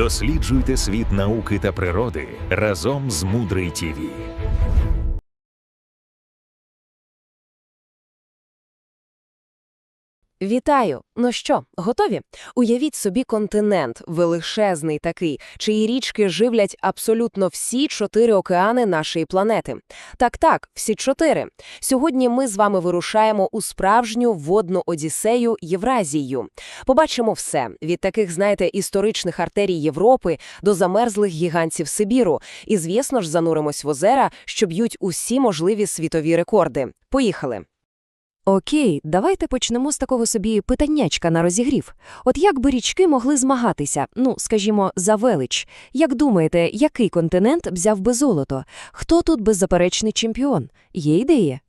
Досліджуйте світ науки та природи разом з Мудрий ТІВІ. Вітаю! Ну що, готові? Уявіть собі континент, величезний такий, чиї річки живлять абсолютно всі чотири океани нашої планети. Так-так, всі чотири. Сьогодні ми з вами вирушаємо у справжню водну одіссею Євразію. Побачимо все від таких, знаєте, історичних артерій Європи до замерзлих гігантів Сибіру. І, звісно ж, зануримось в озера, що б'ють усі можливі світові рекорди. Поїхали! Окей, давайте почнемо з такого собі питаннячка на розігрів. От як би річки могли змагатися, ну, скажімо, за велич? Як думаєте, який континент взяв би золото? Хто тут беззаперечний чемпіон? Є ідеї?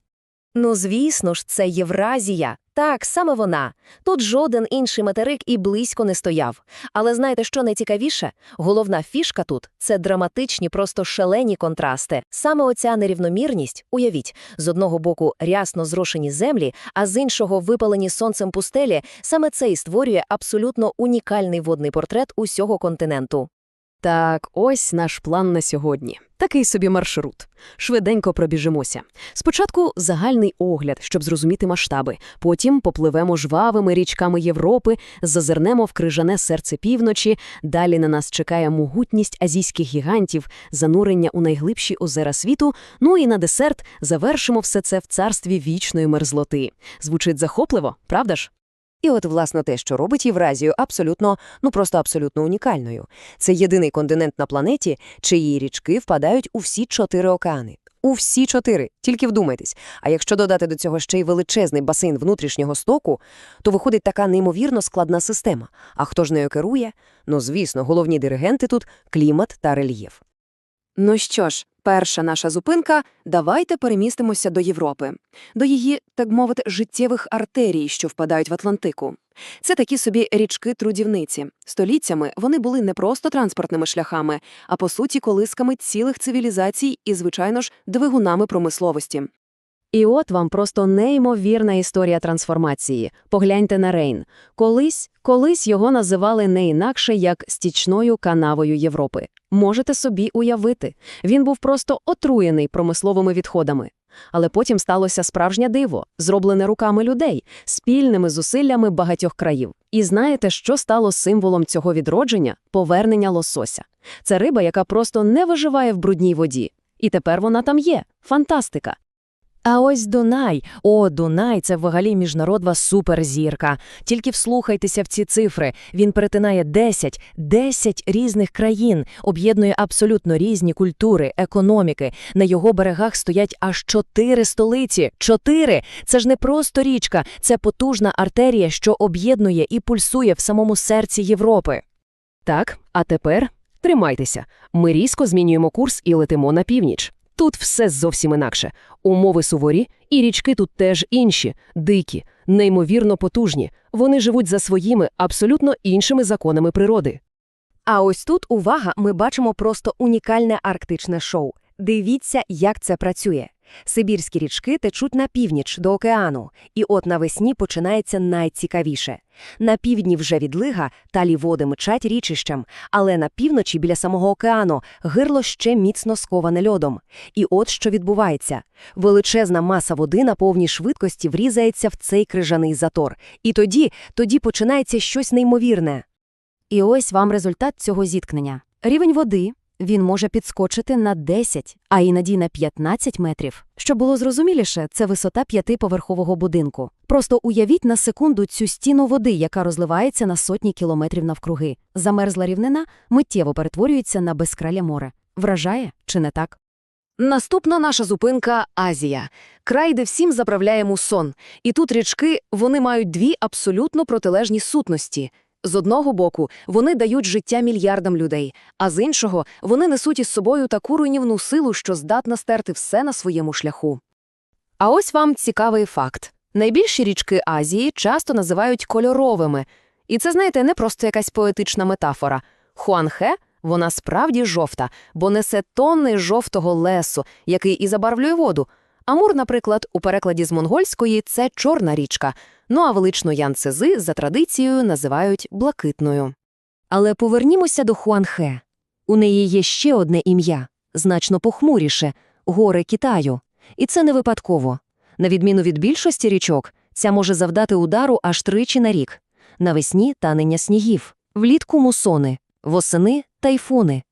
Ну, звісно ж, це Євразія. Так, саме вона. Тут жоден інший материк і близько не стояв. Але знаєте, що найцікавіше? Головна фішка тут – це драматичні, просто шалені контрасти. Саме оця нерівномірність, уявіть, з одного боку рясно зрошені землі, а з іншого випалені сонцем пустелі, саме це і створює абсолютно унікальний водний портрет усього континенту. Так, ось наш план на сьогодні. Такий собі маршрут. Швиденько пробіжимося. Спочатку загальний огляд, щоб зрозуміти масштаби. Потім попливемо жвавими річками Європи, зазирнемо в крижане серце півночі. Далі на нас чекає могутність азійських гігантів, занурення у найглибші озера світу. Ну і на десерт завершимо все це в царстві вічної мерзлоти. Звучить захопливо, правда ж? І от, власне, те, що робить Євразію абсолютно, ну просто абсолютно унікальною. Це єдиний континент на планеті, чиї річки впадають у всі чотири океани. У всі чотири, тільки вдумайтесь. А якщо додати до цього ще й величезний басейн внутрішнього стоку, то виходить така неймовірно складна система. А хто ж нею керує? Ну, звісно, головні диригенти тут – клімат та рельєф. Ну що ж, перша наша зупинка – давайте перемістимося до Європи, до її, так мовити, життєвих артерій, що впадають в Атлантику. Це такі собі річки-трудівниці. Століттями вони були не просто транспортними шляхами, а по суті колисками цілих цивілізацій і, звичайно ж, двигунами промисловості. І от вам просто неймовірна історія трансформації. Погляньте на Рейн. Колись, колись його називали не інакше, як стічною канавою Європи. Можете собі уявити. Він був просто отруєний промисловими відходами. Але потім сталося справжнє диво, зроблене руками людей, спільними зусиллями багатьох країв. І знаєте, що стало символом цього відродження? Повернення лосося. Це риба, яка просто не виживає в брудній воді. І тепер вона там є. Фантастика. А ось Дунай. О, Дунай це взагалі міжнародна суперзірка. Тільки вслухайтеся в ці цифри. Він перетинає 10, 10 різних країн, об'єднує абсолютно різні культури, економіки. На його берегах стоять аж чотири столиці. Чотири! Це ж не просто річка, це потужна артерія, що об'єднує і пульсує в самому серці Європи. Так, а тепер тримайтеся. Ми різко змінюємо курс і летимо на північ. Тут все зовсім інакше. Умови суворі, і річки тут теж інші, дикі, неймовірно потужні. Вони живуть за своїми абсолютно іншими законами природи. А ось тут, увага, ми бачимо просто унікальне арктичне шоу. Дивіться, як це працює. Сибірські річки течуть на північ до океану, і от навесні починається найцікавіше. На півдні вже відлига, талі води мчать річищем, але на півночі біля самого океану гирло ще міцно сковане льодом. І от що відбувається. Величезна маса води на повній швидкості врізається в цей крижаний затор. І тоді, тоді починається щось неймовірне. І ось вам результат цього зіткнення. Рівень води він може підскочити на 10, а іноді на 15 метрів. Щоб було зрозуміліше, це висота п'ятиповерхового будинку. Просто уявіть на секунду цю стіну води, яка розливається на сотні кілометрів навкруги. Замерзла рівнина миттєво перетворюється на безкраля море. Вражає чи не так? Наступна наша зупинка – Азія. Край, де всім заправляє мусон. І тут річки, вони мають дві абсолютно протилежні сутності. З одного боку, вони дають життя мільярдам людей, а з іншого, вони несуть із собою таку руйнівну силу, що здатна стерти все на своєму шляху. А ось вам цікавий факт. Найбільші річки Азії часто називають кольоровими. І це, знаєте, не просто якась поетична метафора. Хуанхе – вона справді жовта, бо несе тонни жовтого лесу, який і забарвлює воду. Амур, наприклад, у перекладі з монгольської – це чорна річка, ну а величну Янцези за традицією називають блакитною. Але повернімося до Хуанхе. У неї є ще одне ім'я, значно похмуріше – гори Китаю. І це не випадково. На відміну від більшості річок, ця може завдати удару аж тричі на рік. Навесні – танення снігів, влітку – мусони, восени – тайфуни.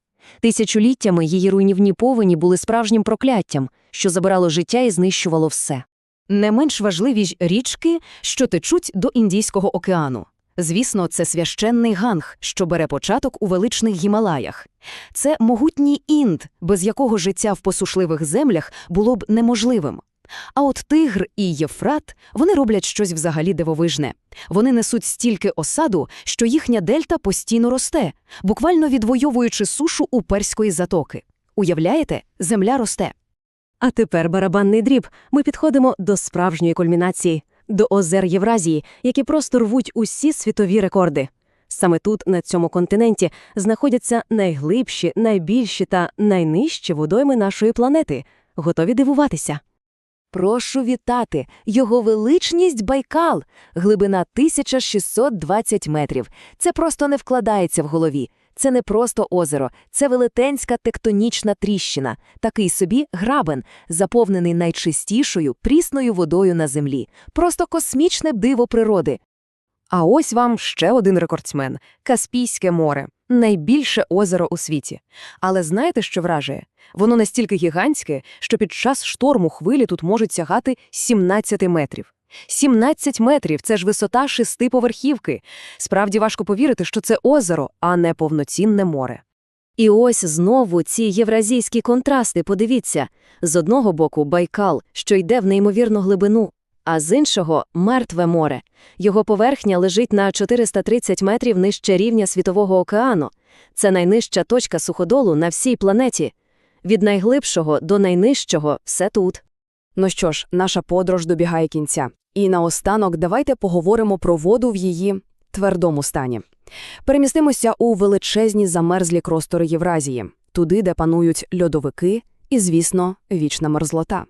Тисячоліттями її руйнівні повені були справжнім прокляттям, що забирало життя і знищувало все. Не менш важливі ж річки, що течуть до Індійського океану. Звісно, це священний ганг, що бере початок у величних Гімалаях. Це могутній інд, без якого життя в посушливих землях було б неможливим. А от Тигр і Єфрат вони роблять щось взагалі дивовижне. Вони несуть стільки осаду, що їхня дельта постійно росте, буквально відвоюючи сушу у перської затоки. Уявляєте, земля росте. А тепер барабанний дріб. Ми підходимо до справжньої кульмінації, до озер Євразії, які просто рвуть усі світові рекорди. Саме тут, на цьому континенті, знаходяться найглибші, найбільші та найнижчі водойми нашої планети. Готові дивуватися. Прошу вітати! Його величність Байкал, глибина 1620 метрів. Це просто не вкладається в голові. Це не просто озеро, це велетенська тектонічна тріщина, такий собі грабен, заповнений найчистішою прісною водою на землі. Просто космічне диво природи. А ось вам ще один рекордсмен – Каспійське море. Найбільше озеро у світі. Але знаєте, що вражує? Воно настільки гігантське, що під час шторму хвилі тут можуть сягати 17 метрів. 17 метрів – це ж висота шестиповерхівки. Справді важко повірити, що це озеро, а не повноцінне море. І ось знову ці євразійські контрасти, подивіться. З одного боку Байкал, що йде в неймовірну глибину, а з іншого – мертве море. Його поверхня лежить на 430 метрів нижче рівня Світового океану. Це найнижча точка суходолу на всій планеті. Від найглибшого до найнижчого – все тут. Ну що ж, наша подорож добігає кінця. І наостанок давайте поговоримо про воду в її твердому стані. Перемістимося у величезні замерзлі простори Євразії, туди, де панують льодовики і, звісно, вічна мерзлота.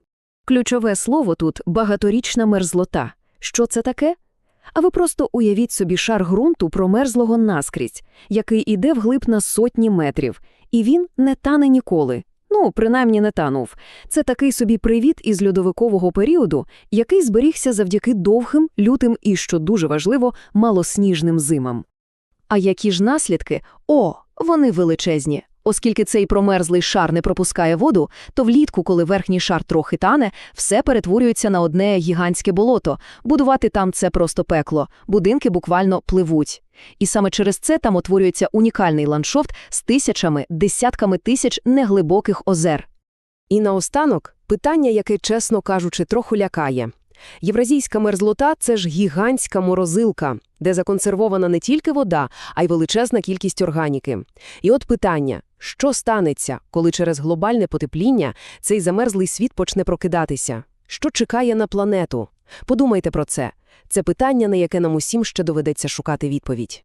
Ключове слово тут – багаторічна мерзлота. Що це таке? А ви просто уявіть собі шар ґрунту промерзлого наскрізь, який іде вглиб на сотні метрів, і він не тане ніколи. Ну, принаймні не танув. Це такий собі привіт із льодовикового періоду, який зберігся завдяки довгим, лютим і, що дуже важливо, малосніжним зимам. А які ж наслідки? О, вони величезні. Оскільки цей промерзлий шар не пропускає воду, то влітку, коли верхній шар трохи тане, все перетворюється на одне гігантське болото. Будувати там це просто пекло, будинки буквально пливуть. І саме через це там утворюється унікальний ландшафт з тисячами, десятками тисяч неглибоких озер. І наостанок питання, яке, чесно кажучи, трохи лякає. Євразійська мерзлота – це ж гігантська морозилка, де законсервована не тільки вода, а й величезна кількість органіки. І от питання – що станеться, коли через глобальне потепління цей замерзлий світ почне прокидатися? Що чекає на планету? Подумайте про це. Це питання, на яке нам усім ще доведеться шукати відповідь.